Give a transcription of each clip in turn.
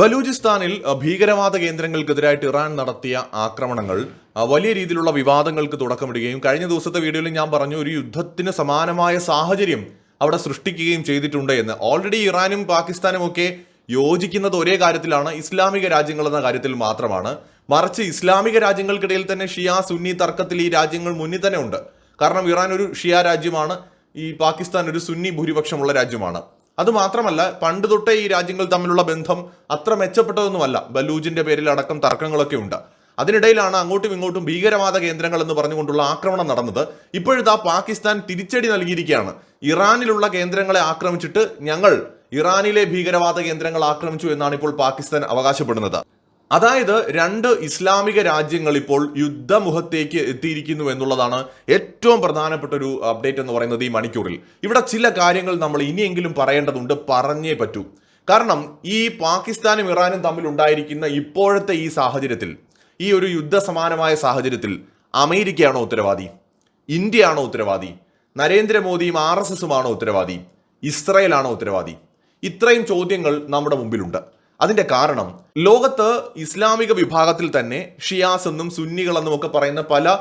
ബലൂചിസ്ഥാനിൽ ഭീകരവാദ കേന്ദ്രങ്ങൾക്കെതിരായിട്ട് ഇറാൻ നടത്തിയ ആക്രമണങ്ങൾ വലിയ രീതിയിലുള്ള വിവാദങ്ങൾക്ക് തുടക്കമിടുകയും കഴിഞ്ഞ ദിവസത്തെ വീഡിയോയിൽ ഞാൻ പറഞ്ഞു ഒരു യുദ്ധത്തിന് സമാനമായ സാഹചര്യം അവിടെ സൃഷ്ടിക്കുകയും ചെയ്തിട്ടുണ്ട് എന്ന്. ഓൾറെഡി ഇറാനും പാകിസ്ഥാനും ഒക്കെ യോജിക്കുന്നത് ഒരേ കാര്യത്തിലാണ് ഇസ്ലാമിക രാജ്യങ്ങൾ എന്ന കാര്യത്തിൽ മാത്രമാണ്. മറിച്ച് ഇസ്ലാമിക രാജ്യങ്ങൾക്കിടയിൽ തന്നെ ഷിയ സുന്നി തർക്കത്തിൽ ഈ രാജ്യങ്ങൾ മുന്നിൽ തന്നെ ഉണ്ട്. കാരണം ഇറാൻ ഒരു ഷിയ രാജ്യമാണ് ഈ പാകിസ്ഥാൻ ഒരു സുന്നി ഭൂരിപക്ഷമുള്ള രാജ്യമാണ്. അത് മാത്രമല്ല പണ്ട് തൊട്ടേ ഈ രാജ്യങ്ങൾ തമ്മിലുള്ള ബന്ധം അത്ര മെച്ചപ്പെട്ടതൊന്നുമല്ല. ബലൂജിന്റെ പേരിൽ അടക്കം തർക്കങ്ങളൊക്കെ ഉണ്ട്. അതിനിടയിലാണ് അങ്ങോട്ടും ഇങ്ങോട്ടും ഭീകരവാദ കേന്ദ്രങ്ങൾ എന്ന് പറഞ്ഞുകൊണ്ടുള്ള ആക്രമണം നടന്നത്. ഇപ്പോഴത്തെ പാകിസ്ഥാൻ തിരിച്ചടി നൽകിയിരിക്കുകയാണ്. ഇറാനിലുള്ള കേന്ദ്രങ്ങളെ ആക്രമിച്ചിട്ട് ഞങ്ങൾ ഇറാനിലെ ഭീകരവാദ കേന്ദ്രങ്ങൾ ആക്രമിച്ചു എന്നാണ് ഇപ്പോൾ പാകിസ്ഥാൻ അവകാശപ്പെടുന്നത്. അതായത് രണ്ട് ഇസ്ലാമിക രാജ്യങ്ങൾ ഇപ്പോൾ യുദ്ധമുഖത്തേക്ക് എത്തിയിരിക്കുന്നു എന്നുള്ളതാണ് ഏറ്റവും പ്രധാനപ്പെട്ട ഒരു അപ്ഡേറ്റ് എന്ന് പറയുന്നത് ഈ മണിക്കൂറിൽ. ഇവിടെ ചില കാര്യങ്ങൾ നമ്മൾ ഇനിയെങ്കിലും പറയേണ്ടതുണ്ട് പറഞ്ഞേ പറ്റൂ. കാരണം ഈ പാകിസ്ഥാനും ഇറാനും തമ്മിൽ ഉണ്ടായിരിക്കുന്ന ഇപ്പോഴത്തെ ഈ സാഹചര്യത്തിൽ ഈ ഒരു യുദ്ധസമാനമായ സാഹചര്യത്തിൽ അമേരിക്കയാണോ ഉത്തരവാദി? ഇന്ത്യയാണോ ഉത്തരവാദി? നരേന്ദ്രമോദിയും ആർ എസ് എസുമാണോ ഉത്തരവാദി? ഇസ്രയേലാണോ ഉത്തരവാദി? ഇത്രയും ചോദ്യങ്ങൾ നമ്മുടെ മുമ്പിലുണ്ട്. അതിന്റെ കാരണം ലോകത്ത് ഇസ്ലാമിക വിഭാഗത്തിൽ തന്നെ ഷിയാസ് എന്നും സുന്നികൾ എന്നും ഒക്കെ പറയുന്ന പല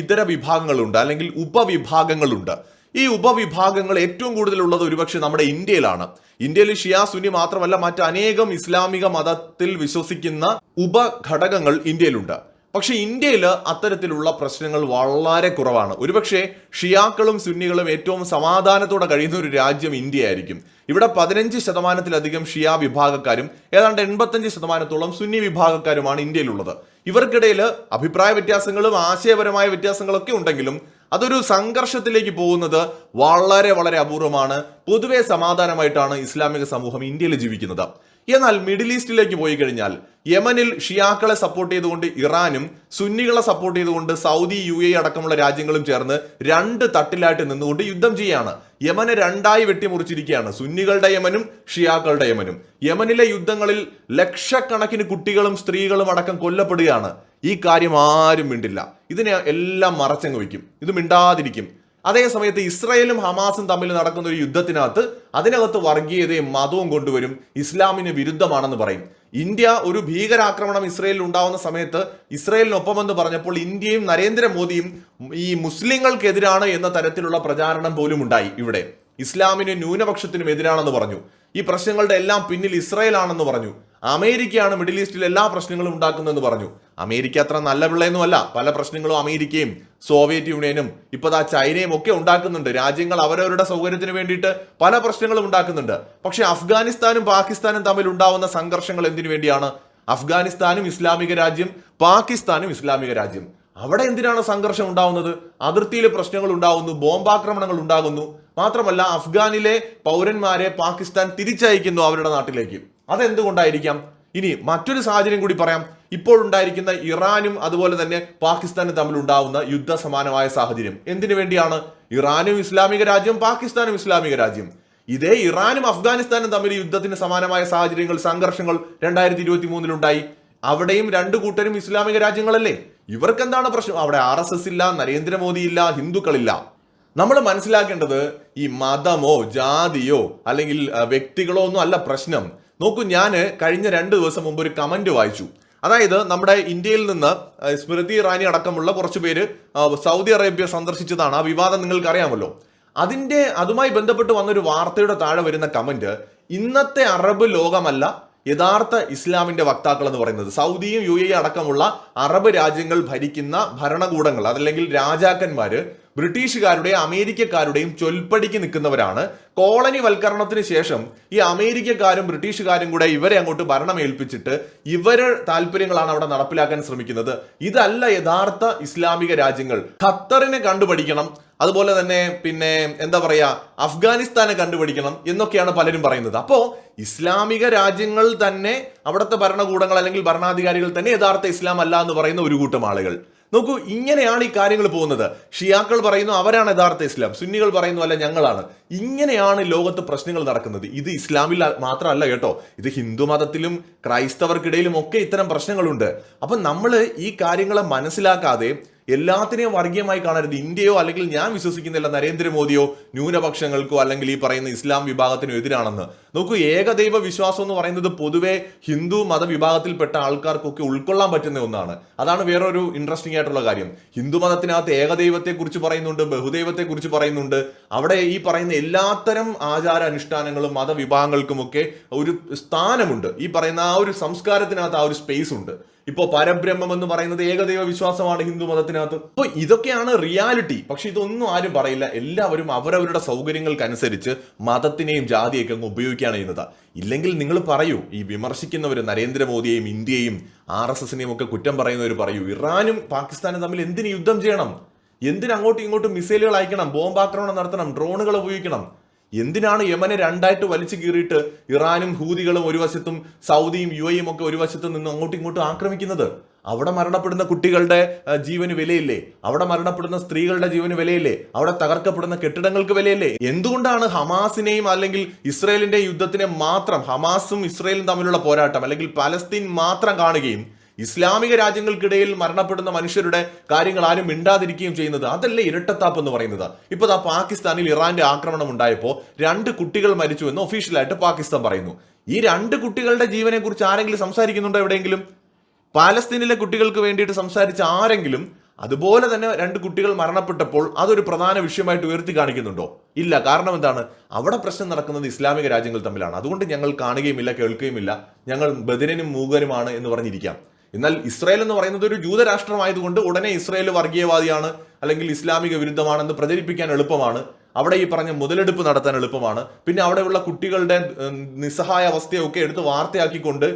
ഇതര വിഭാഗങ്ങളുണ്ട് അല്ലെങ്കിൽ ഉപവിഭാഗങ്ങളുണ്ട്. ഈ ഉപവിഭാഗങ്ങൾ ഏറ്റവും കൂടുതലുള്ളത് ഒരുപക്ഷെ നമ്മുടെ ഇന്ത്യയിലാണ്. ഇന്ത്യയിൽ ഷിയാ സുന്നി മാത്രമല്ല മറ്റ് അനേകം ഇസ്ലാമിക മതത്തിൽ വിശ്വസിക്കുന്ന ഉപഘടകങ്ങൾ ഇന്ത്യയിലുണ്ട്. പക്ഷെ ഇന്ത്യയിൽ അത്തരത്തിലുള്ള പ്രശ്നങ്ങൾ വളരെ കുറവാണ്. ഒരുപക്ഷെ ഷിയാക്കളും സുന്നികളും ഏറ്റവും സമാധാനത്തോടെ കഴിയുന്ന ഒരു രാജ്യം ഇന്ത്യ ആയിരിക്കും ഇവിടെ പതിനഞ്ച് ശതമാനത്തിലധികം ഷിയാ വിഭാഗക്കാരും ഏതാണ്ട് എൺപത്തഞ്ച് ശതമാനത്തോളം സുന്നി വിഭാഗക്കാരുമാണ് ഇന്ത്യയിലുള്ളത്. ഇവർക്കിടയിൽ അഭിപ്രായ വ്യത്യാസങ്ങളും ആശയപരമായ വ്യത്യാസങ്ങളൊക്കെ ഉണ്ടെങ്കിലും അതൊരു സംഘർഷത്തിലേക്ക് പോകുന്നത് വളരെ വളരെ അപൂർവമാണ്. പൊതുവെ സമാധാനമായിട്ടാണ് ഇസ്ലാമിക സമൂഹം ഇന്ത്യയിൽ ജീവിക്കുന്നത്. എന്നാൽ മിഡിൽ ഈസ്റ്റിലേക്ക് പോയി കഴിഞ്ഞാൽ യമനിൽ ഷിയാക്കളെ സപ്പോർട്ട് ചെയ്തുകൊണ്ട് ഇറാനും സുന്നികളെ സപ്പോർട്ട് ചെയ്തുകൊണ്ട് സൗദി യു എ അടക്കമുള്ള രാജ്യങ്ങളും ചേർന്ന് രണ്ട് തട്ടിലായിട്ട് നിന്നുകൊണ്ട് യുദ്ധം ചെയ്യാണ്. യമനെ രണ്ടായി വെട്ടിമുറിച്ചിരിക്കുകയാണ്. സുന്നികളുടെ യമനും ഷിയാക്കളുടെ യമനും. യമനിലെ യുദ്ധങ്ങളിൽ ലക്ഷക്കണക്കിന് കുട്ടികളും സ്ത്രീകളും അടക്കം കൊല്ലപ്പെടുകയാണ്. ഈ കാര്യം ആരും മിണ്ടില്ല. ഇതിനെ എല്ലാം മറച്ചങ്ങ് വയ്ക്കും. ഇത് മിണ്ടാതിരിക്കും. അതേ സമയത്ത് ഇസ്രായേലും ഹമാസും തമ്മിൽ നടക്കുന്ന ഒരു യുദ്ധത്തിനകത്ത് അതിനകത്ത് വർഗീയതയും മതവും കൊണ്ടുവരും ഇസ്ലാമിന് വിരുദ്ധമാണെന്ന് പറയും. ഇന്ത്യ ഒരു ഭീകരാക്രമണം ഇസ്രയേലിൽ ഉണ്ടാവുന്ന സമയത്ത് ഇസ്രയേലിനൊപ്പം എന്ന് പറഞ്ഞപ്പോൾ ഇന്ത്യയും നരേന്ദ്രമോദിയും ഈ മുസ്ലിങ്ങൾക്കെതിരാണ് എന്ന തരത്തിലുള്ള പ്രചാരണം പോലും ഉണ്ടായി ഇവിടെ. ഇസ്ലാമിന് ന്യൂനപക്ഷത്തിനും എതിരാണെന്ന് പറഞ്ഞു. ഈ പ്രശ്നങ്ങളുടെ എല്ലാം പിന്നിൽ ഇസ്രായേൽ ആണെന്ന് പറഞ്ഞു. അമേരിക്കയാണ് മിഡിൽ ഈസ്റ്റിൽ എല്ലാ പ്രശ്നങ്ങളും ഉണ്ടാക്കുന്നതെന്ന് പറഞ്ഞു. അമേരിക്ക അത്ര നല്ല പിള്ളയൊന്നുമല്ല. പല പ്രശ്നങ്ങളും അമേരിക്കയും സോവിയറ്റ് യൂണിയനും ഇപ്പോൾ ആ ചൈനയും ഒക്കെ ഉണ്ടാക്കുന്നുണ്ട്. രാജ്യങ്ങൾ അവരവരുടെ സൗകര്യത്തിന് വേണ്ടിയിട്ട് പല പ്രശ്നങ്ങളും ഉണ്ടാക്കുന്നുണ്ട്. പക്ഷെ അഫ്ഗാനിസ്ഥാനും പാകിസ്ഥാനും തമ്മിൽ ഉണ്ടാവുന്ന സംഘർഷങ്ങൾ എന്തിനു വേണ്ടിയാണ്? അഫ്ഗാനിസ്ഥാനും ഇസ്ലാമിക രാജ്യം പാകിസ്ഥാനും ഇസ്ലാമിക രാജ്യം. അവിടെ എന്തിനാണ് സംഘർഷം ഉണ്ടാവുന്നത്? അതിർത്തിയിൽ പ്രശ്നങ്ങൾ ഉണ്ടാകുന്നു ബോംബാക്രമണങ്ങൾ ഉണ്ടാകുന്നു. മാത്രമല്ല അഫ്ഗാനിലെ പൗരന്മാരെ പാകിസ്ഥാൻ തിരിച്ചയക്കുന്നു അവരുടെ നാട്ടിലേക്ക്. അതെന്തുകൊണ്ടായിരിക്കാം? ഇനി മറ്റൊരു സാഹചര്യം കൂടി പറയാം. ഇപ്പോൾ ഉണ്ടായിരിക്കുന്ന ഇറാനും അതുപോലെ തന്നെ പാകിസ്ഥാനും തമ്മിൽ ഉണ്ടാവുന്ന യുദ്ധ സമാനമായ സാഹചര്യം. എന്തിനു വേണ്ടിയാണ്? ഇറാനും ഇസ്ലാമിക രാജ്യം പാകിസ്ഥാനും ഇസ്ലാമിക രാജ്യം ഇതേ ഇറാനും അഫ്ഗാനിസ്ഥാനും തമ്മിൽ യുദ്ധത്തിന് സമാനമായ സാഹചര്യങ്ങൾ സംഘർഷങ്ങൾ രണ്ടായിരത്തി ഇരുപത്തി മൂന്നിലുണ്ടായി അവിടെയും രണ്ടു കൂട്ടരും ഇസ്ലാമിക രാജ്യങ്ങളല്ലേ? ഇവർക്ക് എന്താണ് പ്രശ്നം? അവിടെ ആർ എസ് എസ് ഇല്ല നരേന്ദ്രമോദി ഇല്ല ഹിന്ദുക്കളില്ല. നമ്മൾ മനസ്സിലാക്കേണ്ടത് ഈ മതമോ ജാതിയോ അല്ലെങ്കിൽ വ്യക്തികളോ ഒന്നും അല്ല പ്രശ്നം. നോക്കൂ ഞാൻ കഴിഞ്ഞ രണ്ട് ദിവസം മുമ്പ് ഒരു കമന്റ് വായിച്ചു. അതായത് നമ്മുടെ ഇന്ത്യയിൽ നിന്ന് സ്മൃതി ഇറാനി അടക്കമുള്ള കുറച്ച് പേര് സൗദി അറേബ്യ സന്ദർശിച്ചതാണ്. ആ വിവാദം നിങ്ങൾക്ക് അറിയാമല്ലോ അതിന്റെ അതുമായി ബന്ധപ്പെട്ട് വന്നൊരു വാർത്തയുടെ താഴെ വരുന്ന കമന്റ് ഇന്നത്തെ അറബ് ലോകമല്ല യഥാർത്ഥ ഇസ്ലാമിന്റെ വക്താക്കൾ എന്ന് പറയുന്നത്. സൗദിയും യു എ അടക്കമുള്ള അറബ് രാജ്യങ്ങൾ ഭരിക്കുന്ന ഭരണകൂടങ്ങൾ അതല്ലെങ്കിൽ രാജാക്കന്മാര് ബ്രിട്ടീഷുകാരുടെ അമേരിക്കക്കാരുടെയും ചൊൽപ്പടിക്ക് നിൽക്കുന്നവരാണ്. കോളനി വൽക്കരണത്തിന് ശേഷം ഈ അമേരിക്കക്കാരും ബ്രിട്ടീഷുകാരും കൂടെ ഇവരെ അങ്ങോട്ട് ഭരണമേൽപ്പിച്ചിട്ട് ഇവരെ താല്പര്യങ്ങളാണ് അവിടെ നടപ്പിലാക്കാൻ ശ്രമിക്കുന്നത്. ഇതല്ല യഥാർത്ഥ ഇസ്ലാമിക രാജ്യങ്ങൾ. ഖത്തറിനെ കണ്ടുപഠിക്കണം അതുപോലെ തന്നെ പിന്നെ എന്താ പറയാ അഫ്ഗാനിസ്ഥാനെ കണ്ടുപിടിക്കണം എന്നൊക്കെയാണ് പലരും പറയുന്നത്. അപ്പോ ഇസ്ലാമിക രാജ്യങ്ങൾ തന്നെ അവിടുത്തെ ഭരണകൂടങ്ങൾ അല്ലെങ്കിൽ ഭരണാധികാരികൾ തന്നെ യഥാർത്ഥ ഇസ്ലാം അല്ല എന്ന് പറയുന്ന ഒരു കൂട്ടം ആളുകൾ. നോക്കൂ ഇങ്ങനെയാണ് ഈ കാര്യങ്ങൾ പോകുന്നത്. ഷിയാക്കൾ പറയുന്നു അവരാണ് യഥാർത്ഥ ഇസ്ലാം. സുന്നികൾ പറയുന്നു അല്ല ഞങ്ങളാണ്. ഇങ്ങനെയാണ് ലോകത്ത് പ്രശ്നങ്ങൾ നടക്കുന്നത്. ഇത് ഇസ്ലാമിൽ മാത്രമല്ല കേട്ടോ. ഇത് ഹിന്ദു മതത്തിലും ക്രൈസ്തവർക്കിടയിലും ഒക്കെ ഇത്തരം പ്രശ്നങ്ങളുണ്ട്. അപ്പൊ നമ്മൾ ഈ കാര്യങ്ങളെ മനസ്സിലാക്കാതെ എല്ലാത്തിനെയും വർഗീയമായി കാണരുത്. ഇന്ത്യയോ അല്ലെങ്കിൽ ഞാൻ വിശ്വസിക്കുന്നില്ല നരേന്ദ്രമോദിയോ ന്യൂനപക്ഷങ്ങൾക്കോ അല്ലെങ്കിൽ ഈ പറയുന്ന ഇസ്ലാം വിഭാഗത്തിനോ എതിരാണെന്ന്. നോക്കൂ ഏകദൈവ വിശ്വാസം എന്ന് പറയുന്നത് പൊതുവെ ഹിന്ദു മതവിഭാഗത്തിൽപ്പെട്ട ആൾക്കാർക്കൊക്കെ ഉൾക്കൊള്ളാൻ പറ്റുന്ന ഒന്നാണ്. അതാണ് വേറൊരു ഇൻട്രസ്റ്റിംഗ് ആയിട്ടുള്ള കാര്യം. ഹിന്ദു മതത്തിനകത്ത് ഏകദൈവത്തെ കുറിച്ച് പറയുന്നുണ്ട് ബഹുദൈവത്തെ കുറിച്ച് പറയുന്നുണ്ട്. അവിടെ ഈ പറയുന്ന എല്ലാത്തരം ആചാര അനുഷ്ഠാനങ്ങളും മതവിഭാഗങ്ങൾക്കുമൊക്കെ ഒരു സ്ഥാനമുണ്ട്. ഈ പറയുന്ന ആ ഒരു സംസ്കാരത്തിനകത്ത് ആ ഒരു സ്പേസ് ഉണ്ട്. ഇപ്പോ പരബ്രഹ്മം എന്ന് പറയുന്നത് ഏകദൈവ വിശ്വാസമാണ് ഹിന്ദു മതത്തിനകത്ത്. അപ്പോൾ ഇതൊക്കെയാണ് റിയാലിറ്റി. പക്ഷെ ഇതൊന്നും ആരും പറയില്ല. എല്ലാവരും അവരവരുടെ സൗകര്യങ്ങൾക്കനുസരിച്ച് മതത്തിനെയും ജാതിയൊക്കെ അങ്ങ് ഉപയോഗിക്കുകയാണ് ചെയ്യുന്നത്. ഇല്ലെങ്കിൽ നിങ്ങൾ പറയൂ ഈ വിമർശിക്കുന്നവർ നരേന്ദ്രമോദിയെയും ഇന്ത്യയെയും ആർ എസ് എസിനെയും ഒക്കെ കുറ്റം പറയുന്നവർ പറയൂ. ഇറാനും പാകിസ്ഥാനും തമ്മിൽ എന്തിന് യുദ്ധം ചെയ്യണം? എന്തിനങ്ങോട്ടും ഇങ്ങോട്ടും മിസൈലുകൾ അയക്കണം? ബോംബാക്രമണം നടത്തണം? ഡ്രോണുകൾ ഉപയോഗിക്കണം? എന്തിനാണ് യമനെ രണ്ടായിട്ട് വലിച്ചു കീറിയിട്ട് ഇറാനും ഹൂതികളും ഒരു വശത്തും സൗദിയും യു എയും ഒക്കെ ഒരു വശത്തും നിന്ന് അങ്ങോട്ടും ഇങ്ങോട്ടും ആക്രമിക്കുന്നത്? അവിടെ മരണപ്പെടുന്ന കുട്ടികളുടെ ജീവന് വിലയില്ലേ? അവിടെ മരണപ്പെടുന്ന സ്ത്രീകളുടെ ജീവന് വിലയില്ലേ? അവിടെ തകർക്കപ്പെടുന്ന കെട്ടിടങ്ങൾക്ക് വിലയില്ലേ? എന്തുകൊണ്ടാണ് ഹമാസിനെയും അല്ലെങ്കിൽ ഇസ്രയേലിന്റെ യുദ്ധത്തിനെ മാത്രം ഹമാസും ഇസ്രയേലും തമ്മിലുള്ള പോരാട്ടം അല്ലെങ്കിൽ പലസ്തീൻ മാത്രം കാണുകയും ഇസ്ലാമിക രാജ്യങ്ങൾക്കിടയിൽ മരണപ്പെടുന്ന മനുഷ്യരുടെ കാര്യങ്ങൾ ആരും മിണ്ടാതിരിക്കുകയും ചെയ്യുന്നത് അതല്ലേ ഇരട്ടത്താപ്പ് എന്ന് പറയുന്നത്? ഇപ്പൊ ആ പാകിസ്ഥാനിൽ ഇറാന്റെ ആക്രമണം ഉണ്ടായപ്പോൾ രണ്ട് കുട്ടികൾ മരിച്ചു എന്ന് ഒഫീഷ്യലായിട്ട് പാകിസ്ഥാൻ പറയുന്നു. ഈ രണ്ട് കുട്ടികളുടെ ജീവനെ കുറിച്ച് ആരെങ്കിലും സംസാരിക്കുന്നുണ്ടോ എവിടെയെങ്കിലും? പാലസ്തീനിലെ കുട്ടികൾക്ക് വേണ്ടിയിട്ട് സംസാരിച്ച ആരെങ്കിലും അതുപോലെ തന്നെ രണ്ട് കുട്ടികൾ മരണപ്പെട്ടപ്പോൾ അതൊരു പ്രധാന വിഷയമായിട്ട് ഉയർത്തി കാണിക്കുന്നുണ്ടോ? ഇല്ല. കാരണം എന്താണ്? അവിടെ പ്രശ്നം നടക്കുന്നത് ഇസ്ലാമിക രാജ്യങ്ങൾ തമ്മിലാണ്. അതുകൊണ്ട് ഞങ്ങൾ കാണുകയുമില്ല കേൾക്കുകയുമില്ല. ഞങ്ങൾ ബദിരനും മൂകനുമാണ് എന്ന് പറഞ്ഞിരിക്കാം. എന്നാൽ ഇസ്രായേൽ എന്ന് പറയുന്നത് ഒരു ജൂതരാഷ്ട്രമായതുകൊണ്ട് ഉടനെ ഇസ്രായേൽ വർഗീയവാദിയാണ് അല്ലെങ്കിൽ ഇസ്ലാമിക വിരുദ്ധമാണെന്ന് പ്രചരിപ്പിക്കാൻ എളുപ്പമാണ്. അവിടെ ഈ പറഞ്ഞ മുതലെടുപ്പ് നടത്താൻ എളുപ്പമാണ്. പിന്നെ അവിടെയുള്ള കുട്ടികളുടെ നിസ്സഹായ അവസ്ഥയൊക്കെ എടുത്ത് വാർത്തയാക്കിക്കൊണ്ട്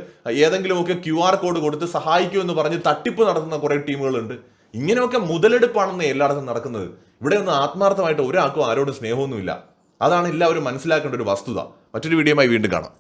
ഏതെങ്കിലുമൊക്കെ ക്യു ആർ കോഡ് കൊടുത്ത് എന്ന് പറഞ്ഞ് തട്ടിപ്പ് നടത്തുന്ന കുറേ ടീമുകളുണ്ട്. ഇങ്ങനെയൊക്കെ മുതലെടുപ്പാണെന്ന് എല്ലായിടത്തും നടക്കുന്നത്. ഇവിടെ ഒന്നും ആത്മാർത്ഥമായിട്ട് ഒരാൾക്കും ആരോടും സ്നേഹമൊന്നുമില്ല. അതാണ് എല്ലാവരും മനസ്സിലാക്കേണ്ട ഒരു വസ്തുത. മറ്റൊരു വീഡിയോയുമായി വീണ്ടും കാണാം.